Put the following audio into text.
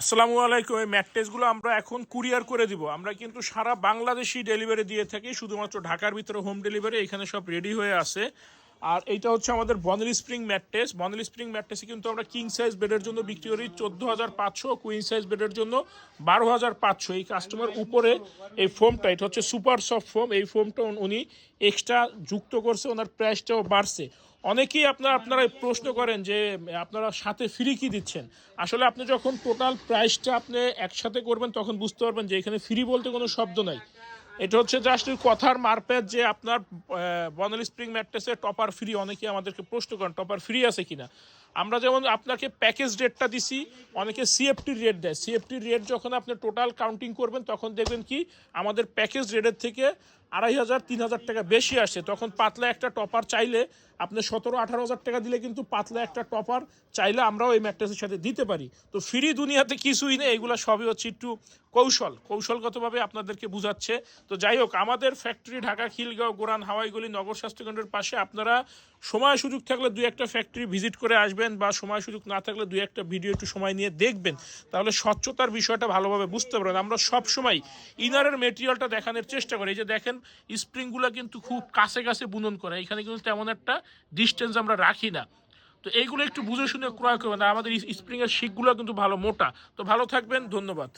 আসসালামু আলাইকুম, এই ম্যাট্রেসগুলো আমরা এখন কুরিয়ার করে দিব। আমরা কিন্তু সারা বাংলাদেশি ডেলিভারি দিয়ে থাকি, শুধুমাত্র ঢাকার ভিতরে হোম ডেলিভারি এখানে সব রেডি হয়ে আছে। আর এইটা হচ্ছে আমাদের bonnell spring mattress bonnell spring ম্যাট্রেসে কিন্তু আমরা কিং সাইজ বেডের জন্য বিক্রি করি চোদ্দ হাজার পাঁচশো কুইন সাইজ বেডের জন্য বারো হাজার পাঁচশো। এই কাস্টমার উপরে এই ফোমটা এটা হচ্ছে সুপার সফট ফোম এই ফোমটা উনি এক্সট্রা যুক্ত করছে, ওনার প্রাইসটাও বাড়ছে। অনেকেই আপনারা আপনারা প্রশ্ন করেন যে, আপনারা সাথে ফ্রি কি দিচ্ছেন? আসলে আপনি যখন টোটাল প্রাইসটা আপনি একসাথে করবেন, তখন বুঝতে পারবেন যে এখানে ফ্রি বলতে কোনো শব্দ নাই। এটা হচ্ছে জাস্ট কথার মারপেট যে আপনার বনালি স্প্রিং ম্যাট্রেসে টপার ফ্রি অনেকে আমাদেরকে প্রশ্ন করেন টপার ফ্রি আছে কিনা? আমরা যেমন আপনাকে প্যাকেজ রেটটা দিছি, অনেকে সিএফটির রেট দেয়। সিএফটির রেট যখন আপনি টোটাল কাউন্টিং করবেন, তখন দেখবেন কি, আমাদের প্যাকেজ রেটের থেকে আড়াই হাজার, তিন হাজার টাকা বেশি আসে, তখন পাতলা একটা টপার চাইলে আপনি সতেরো, আঠারো হাজার টাকা দিলে কিন্তু পাতলা একটা টপার চাইলে আমরাও এই ম্যাট্রেসের সাথে দিতে পারি। তো ফ্রি দুনিয়াতে কিছুই নেই, এগুলো সবই হচ্ছে একটু কৌশল। কৌশলগতভাবে আপনাদেরকে বুঝাচ্ছে। তো যাই হোক, আমাদের ফ্যাক্টরি ঢাকা, খিলগাঁও, গোরান, হাওয়াইগুলি নগর স্বাস্থ্যকেন্দ্রের পাশে আপনারা সময় সুযোগ থাকলে দুই একটা ফ্যাক্টরি ভিজিট করে আসবেন বা সময় সুযোগ না থাকলে দুই একটা ভিডিও একটু সময় নিয়ে দেখবেন। তাহলে স্বচ্ছতার বিষয়টা ভালোভাবে বুঝতে পারবেন। আমরা সব সময় ইনারের মেটেরিয়ালটা দেখানোর চেষ্টা করি। এই যে দেখেন স্প্রিংগুলো কিন্তু খুব কাছে কাছে বুনন করে। এখানে কিন্তু তেমন একটা ডিস্টেন্স আমরা রাখি না। তো এইগুলো একটু বুঝে শুনে ক্রয় করবেন। আমাদের স্প্রিংয়ের শিখগুলো কিন্তু ভালো মোটা। তো ভালো থাকবেন, ধন্যবাদ।